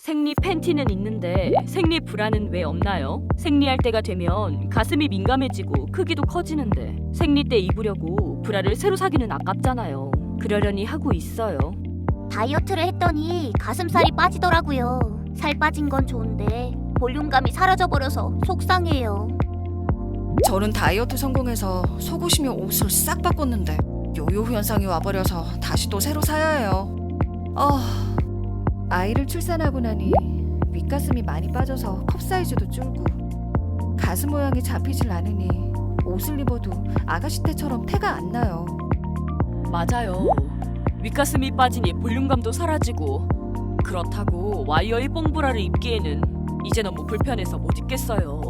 생리 팬티는 있는데 생리 브라는 왜 없나요? 생리할 때가 되면 가슴이 민감해지고 크기도 커지는데 생리 때 입으려고 브라를 새로 사기는 아깝잖아요. 그러려니 하고 있어요. 다이어트를 했더니 가슴살이 빠지더라고요. 살 빠진 건 좋은데 볼륨감이 사라져버려서 속상해요. 저는 다이어트 성공해서 속옷이며 옷을 싹 바꿨는데 요요 현상이 와버려서 다시 또 새로 사야 해요. 아, 아이를 출산하고 나니 윗가슴이 많이 빠져서 컵 사이즈도 줄고 가슴 모양이 잡히질 않으니 옷을 입어도 아가씨 때처럼 태가 안 나요. 맞아요. 윗가슴이 빠지니 볼륨감도 사라지고 그렇다고 와이어의 뽕브라를 입기에는 이제 너무 불편해서 못 입겠어요.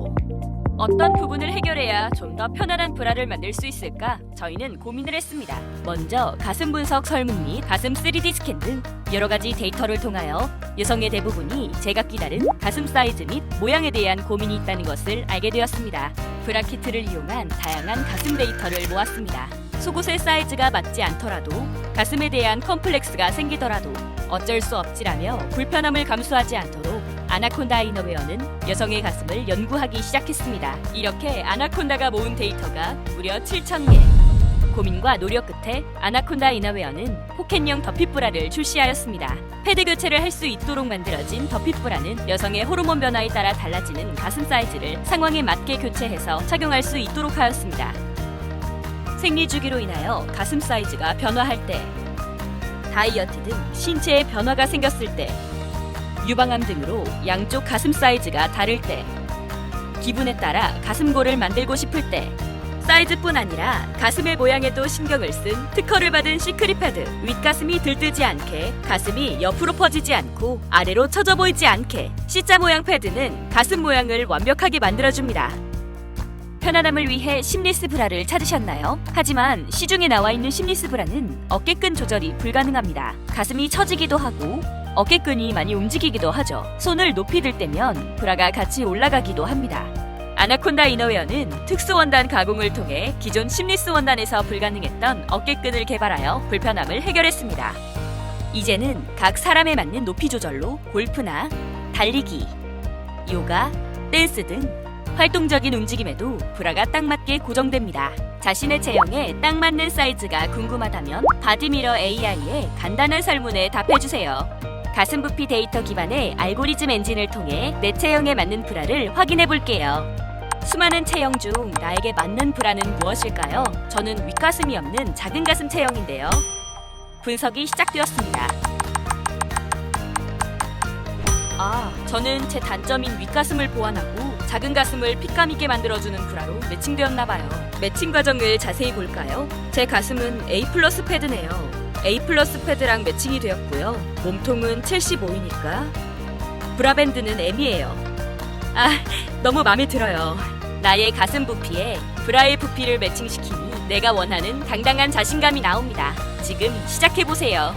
어떤 부분을 해결해야 좀 더 편안한 브라를 만들 수 있을까 저희는 고민을 했습니다. 먼저 가슴 분석 설문 및 가슴 3D 스캔 등 여러 가지 데이터를 통하여 여성의 대부분이 제각기 다른 가슴 사이즈 및 모양에 대한 고민이 있다는 것을 알게 되었습니다. 브라 키트를 이용한 다양한 가슴 데이터를 모았습니다. 속옷의 사이즈가 맞지 않더라도 가슴에 대한 컴플렉스가 생기더라도 어쩔 수 없지라며 불편함을 감수하지 않도록 아나콘다 이너웨어는 여성의 가슴을 연구하기 시작했습니다. 이렇게 아나콘다가 모은 데이터가 무려 7,000개. 고민과 노력 끝에 아나콘다 이너웨어는 포켓용 더핏브라를 출시하였습니다. 패드 교체를 할 수 있도록 만들어진 더핏브라는 여성의 호르몬 변화에 따라 달라지는 가슴 사이즈를 상황에 맞게 교체해서 착용할 수 있도록 하였습니다. 생리 주기로 인하여 가슴 사이즈가 변화할 때, 다이어트 등 신체에 변화가 생겼을 때, 유방암 등으로 양쪽 가슴 사이즈가 다를 때, 기분에 따라 가슴골을 만들고 싶을 때, 사이즈뿐 아니라 가슴의 모양에도 신경을 쓴 특허를 받은 시크릿 패드 윗가슴이 들뜨지 않게 가슴이 옆으로 퍼지지 않고 아래로 처져 보이지 않게 C자 모양 패드는 가슴 모양을 완벽하게 만들어줍니다. 편안함을 위해 심리스 브라를 찾으셨나요? 하지만 시중에 나와 있는 심리스 브라는 어깨끈 조절이 불가능합니다. 가슴이 처지기도 하고 어깨끈이 많이 움직이기도 하죠. 손을 높이 들 때면 브라가 같이 올라가기도 합니다. 아나콘다 이너웨어는 특수 원단 가공을 통해 기존 심리스 원단에서 불가능했던 어깨끈을 개발하여 불편함을 해결했습니다. 이제는 각 사람에 맞는 높이 조절로 골프나 달리기, 요가, 댄스 등 활동적인 움직임에도 브라가 딱 맞게 고정됩니다. 자신의 체형에 딱 맞는 사이즈가 궁금하다면 바디미러 AI의 간단한 설문에 답해주세요. 가슴 부피 데이터 기반의 알고리즘 엔진을 통해 내 체형에 맞는 브라를 확인해 볼게요. 수많은 체형 중 나에게 맞는 브라는 무엇일까요? 저는 윗가슴이 없는 작은 가슴 체형인데요. 분석이 시작되었습니다. 아, 저는 제 단점인 윗가슴을 보완하고 작은 가슴을 핏감 있게 만들어주는 브라로 매칭되었나 봐요. 매칭 과정을 자세히 볼까요? 제 가슴은 A 플러스 패드네요. A 플러스 패드랑 매칭이 되었고요. 몸통은 75이니까 브라밴드는 M이에요. 아, 너무 마음에 들어요. 나의 가슴 부피에 브라의 부피를 매칭시키니 내가 원하는 당당한 자신감이 나옵니다. 지금 시작해보세요.